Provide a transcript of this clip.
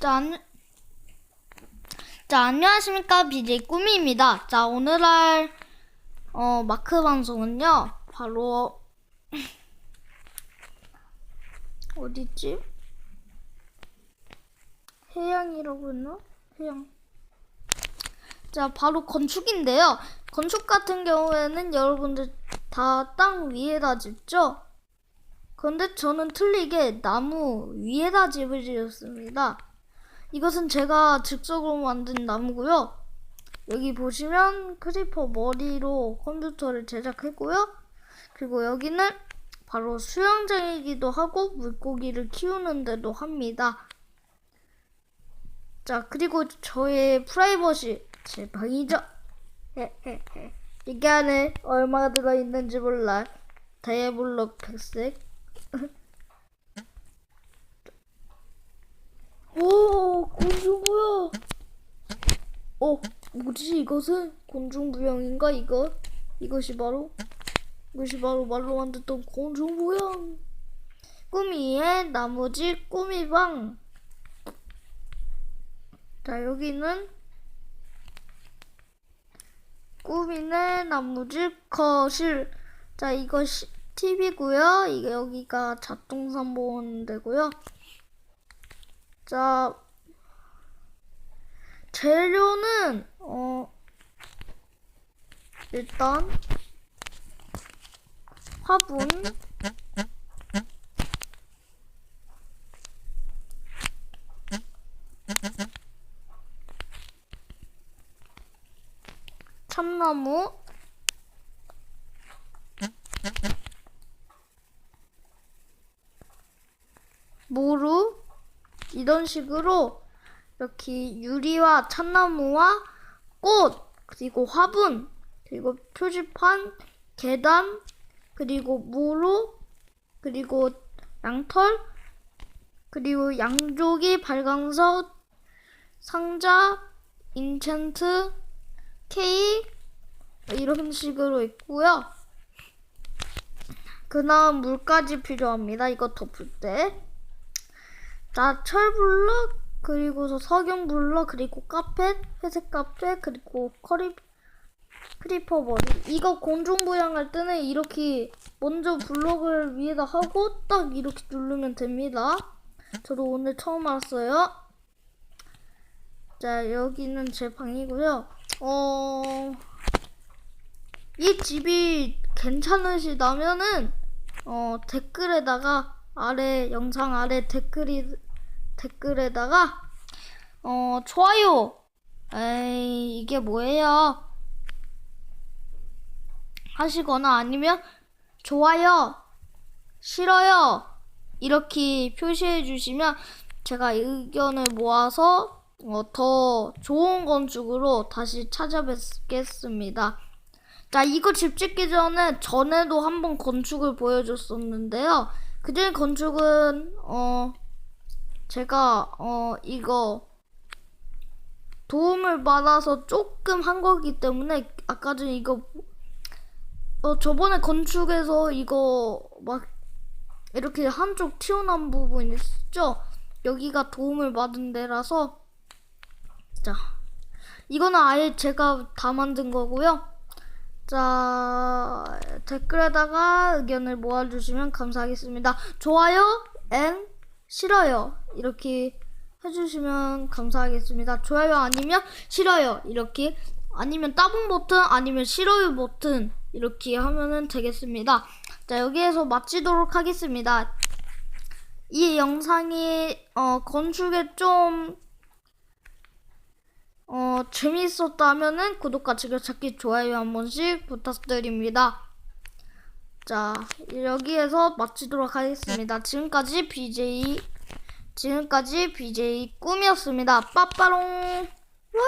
자, 안... 자, 안녕하십니까. BJ 꾸미입니다. 자, 오늘 할, 어, 마크 방송은요, 바로, 어디지? 해양이라고 했나? 해양. 자, 바로 건축인데요. 건축 같은 경우에는 여러분들 다 땅 위에다 짓죠? 그런데 저는 틀리게 나무 위에다 집을 지었습니다. 이것은 제가 즉석으로 만든 나무고요. 여기 보시면 크리퍼 머리로 컴퓨터를 제작했고요. 그리고 여기는 바로 수영장이기도 하고 물고기를 키우는 데도 합니다. 자, 그리고 저의 프라이버시 제 방이죠. 이게 안에 얼마가 들어있는지 몰라. 다이아블록 백색. 오, 곤충부영. 어, 뭐지 이것은? 곤충부영인가 이거? 이것이 바로 이것이 바로 말로 만들던 곤충부영. 꾸미의 나무집 꾸미방. 자, 여기는 꾸미의 나무집 거실. 자, 시, TV고요. 이게 여기가 잡동산 보는 데고요. 자, 재료는 어 일단 화분. 참나무. 모루. 이런 식으로 이렇게 유리와 참나무와 꽃 그리고 화분 그리고 표지판 계단 그리고 무로 그리고 양털 그리고 양조기 발광석 상자 인챈트 케이크 이런 식으로 있고요. 그 다음 물까지 필요합니다. 이거 덮을 때. 자, 철블럭, 그리고서 석영블럭, 그리고 카펫, 회색 카펫, 그리고 커리, 크리퍼 머리. 이거 곤충부양할 때는 이렇게 먼저 블럭을 위에다 하고 딱 이렇게 누르면 됩니다. 저도 오늘 처음 알았어요. 자, 여기는 제 방이고요. 어, 이 집이 괜찮으시다면은, 어, 댓글에다가 아래, 영상 아래 댓글이, 댓글에다가, 어, 좋아요. 에이, 이게 뭐예요? 하시거나 아니면, 좋아요, 싫어요, 이렇게 표시해 주시면 제가 의견을 모아서 어, 더 좋은 건축으로 다시 찾아뵙겠습니다. 자, 이거 집 짓기 전에 전에도 한번 건축을 보여줬었는데요. 그전 건축은 어 제가 어 이거 도움을 받아서 조금 한 거기 때문에 아까 전에 이거 어 저번에 건축에서 이거 막 이렇게 한쪽 튀어나온 부분 있죠? 여기가 도움을 받은 데라서 자 이거는 아예 제가 다 만든 거고요. 자 댓글에다가 의견을 모아주시면 감사하겠습니다. 좋아요, 앤 싫어요 이렇게 해주시면 감사하겠습니다. 좋아요 아니면 싫어요 이렇게 아니면 따봉 버튼 아니면 싫어요 버튼 이렇게 하면은 되겠습니다. 자 여기에서 마치도록 하겠습니다. 이 영상이 어, 건축에 좀 어, 재미있었다면은 구독과 즐겨찾기 좋아요 한 번씩 부탁드립니다. 자, 여기에서 마치도록 하겠습니다. 지금까지 BJ, 지금까지 BJ 꿈이었습니다. 빠빠롱! 와!